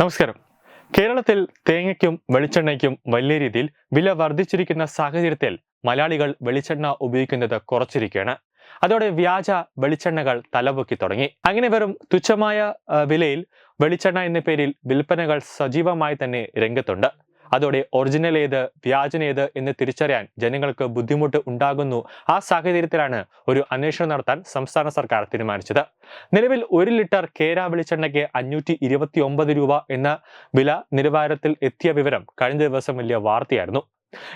നമസ്കാരം. കേരളത്തിൽ തേങ്ങയ്ക്കും വെളിച്ചെണ്ണയ്ക്കും വലിയ രീതിയിൽ വില വർദ്ധിച്ചിരിക്കുന്ന സാഹചര്യത്തിൽ മലയാളികൾ വെളിച്ചെണ്ണ ഉപയോഗിക്കുന്നത് കുറച്ചിരിക്കുകയാണ്. അതോടെ വ്യാജ വെളിച്ചെണ്ണകൾ തലപൊക്കി തുടങ്ങി. അങ്ങനെ വെറും തുച്ഛമായ വിലയിൽ വെളിച്ചെണ്ണ എന്ന പേരിൽ വിൽപ്പനകൾ സജീവമായി തന്നെ രംഗത്തുണ്ട്. അതോടെ ഒറിജിനൽ ഏത് വ്യാജൻ ഏത് എന്ന് തിരിച്ചറിയാൻ ജനങ്ങൾക്ക് ബുദ്ധിമുട്ട് ഉണ്ടാകുന്നു. ആ സാഹചര്യത്തിലാണ് ഒരു അന്വേഷണം നടത്താൻ സംസ്ഥാന സർക്കാർ തീരുമാനിച്ചത്. നിലവിൽ ഒരു ലിറ്റർ കേര വെളിച്ചെണ്ണയ്ക്ക് അഞ്ഞൂറ്റി ഇരുപത്തി ഒമ്പത് രൂപ എന്ന വില നിലവാരത്തിൽ എത്തിയ വിവരം കഴിഞ്ഞ ദിവസം വലിയ വാർത്തയായിരുന്നു.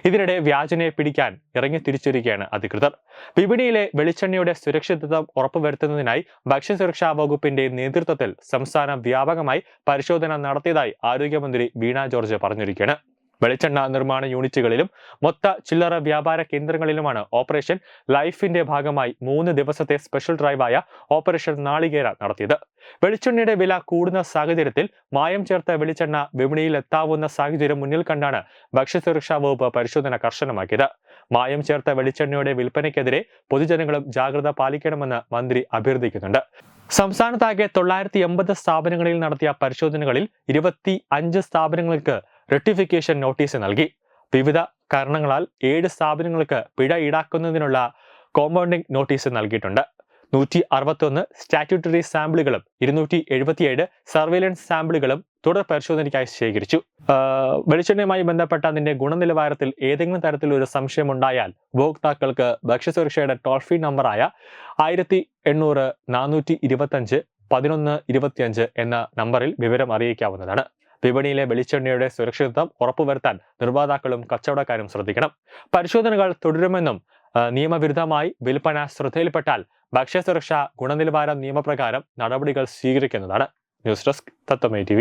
ഇതിനിടെ വ്യാജനെ പിടിക്കാൻ ഇറങ്ങി തിരിച്ചിരിക്കുകയാണ് അധികൃതർ. വിപണിയിലെ വെളിച്ചെണ്ണയുടെ സുരക്ഷിതത്വം ഉറപ്പുവരുത്തുന്നതിനായി ഭക്ഷ്യസുരക്ഷാ വകുപ്പിന്റെ നേതൃത്വത്തിൽ സംസ്ഥാനം വ്യാപകമായി പരിശോധന നടത്തിയതായി ആരോഗ്യമന്ത്രി വീണ ജോർജ് പറഞ്ഞിരിക്കുകയാണ്. വെളിച്ചെണ്ണ നിർമ്മാണ യൂണിറ്റുകളിലും മൊത്ത ചില്ലറ വ്യാപാര കേന്ദ്രങ്ങളിലുമാണ് ഓപ്പറേഷൻ ലൈഫിന്റെ ഭാഗമായി മൂന്ന് ദിവസത്തെ സ്പെഷ്യൽ ഡ്രൈവായ ഓപ്പറേഷൻ നാളികേര നടത്തിയത്. വെളിച്ചെണ്ണയുടെ വില കൂടുന്ന സാഹചര്യത്തിൽ മായം ചേർത്ത വെളിച്ചെണ്ണ വിപണിയിൽ എത്താവുന്ന സാഹചര്യം മുന്നിൽ കണ്ടാണ് ഭക്ഷ്യസുരക്ഷാ വകുപ്പ് പരിശോധന കർശനമാക്കിയത്. മായം ചേർത്ത വെളിച്ചെണ്ണയുടെ വിൽപ്പനയ്ക്കെതിരെ പൊതുജനങ്ങളും ജാഗ്രത പാലിക്കണമെന്ന് മന്ത്രി അഭ്യർത്ഥിക്കുന്നുണ്ട്. സംസ്ഥാനത്താകെ തൊള്ളായിരത്തി എൺപത് സ്ഥാപനങ്ങളിൽ നടത്തിയ പരിശോധനകളിൽ ഇരുപത്തി അഞ്ച് സ്ഥാപനങ്ങൾക്ക് റെക്ടിഫിക്കേഷൻ നോട്ടീസ് നൽകി. വിവിധ കാരണങ്ങളാൽ ഏഴ് സ്ഥാപനങ്ങൾക്ക് പിഴ ഈടാക്കുന്നതിനുള്ള കോമ്പൗണ്ടിംഗ് നോട്ടീസ് നൽകിയിട്ടുണ്ട്. നൂറ്റി അറുപത്തൊന്ന് സ്റ്റാറ്റ്യൂട്ടറി സാമ്പിളുകളും ഇരുന്നൂറ്റി എഴുപത്തിയേഴ് സർവേലൻസ് സാമ്പിളുകളും തുടർ പരിശോധനയ്ക്കായി ശേഖരിച്ചു. വെളിച്ചെണ്ണയുമായി ബന്ധപ്പെട്ട അതിന്റെ ഗുണനിലവാരത്തിൽ ഏതെങ്കിലും തരത്തിലൊരു സംശയമുണ്ടായാൽ ഉപഭോക്താക്കൾക്ക് ഭക്ഷ്യസുരക്ഷയുടെ ടോൾ ഫ്രീ നമ്പറായ ആയിരത്തി എണ്ണൂറ് നാനൂറ്റി ഇരുപത്തഞ്ച് പതിനൊന്ന് ഇരുപത്തിയഞ്ച് എന്ന നമ്പറിൽ വിവരം അറിയിക്കാവുന്നതാണ്. വിപണിയിലെ വെളിച്ചെണ്ണയുടെ സുരക്ഷിതത്വം ഉറപ്പുവരുത്താൻ നിർമ്മാതാക്കളും കച്ചവടക്കാരും ശ്രദ്ധിക്കണം. പരിശോധനകൾ തുടരുമെന്നും നിയമവിരുദ്ധമായി വിൽപ്പന ശ്രദ്ധയിൽപ്പെട്ടാൽ ഭക്ഷ്യസുരക്ഷാ ഗുണനിലവാര നിയമപ്രകാരം നടപടികൾ സ്വീകരിക്കുന്നതാണ്. ന്യൂസ് ഡെസ്ക് തത്വമേ ടി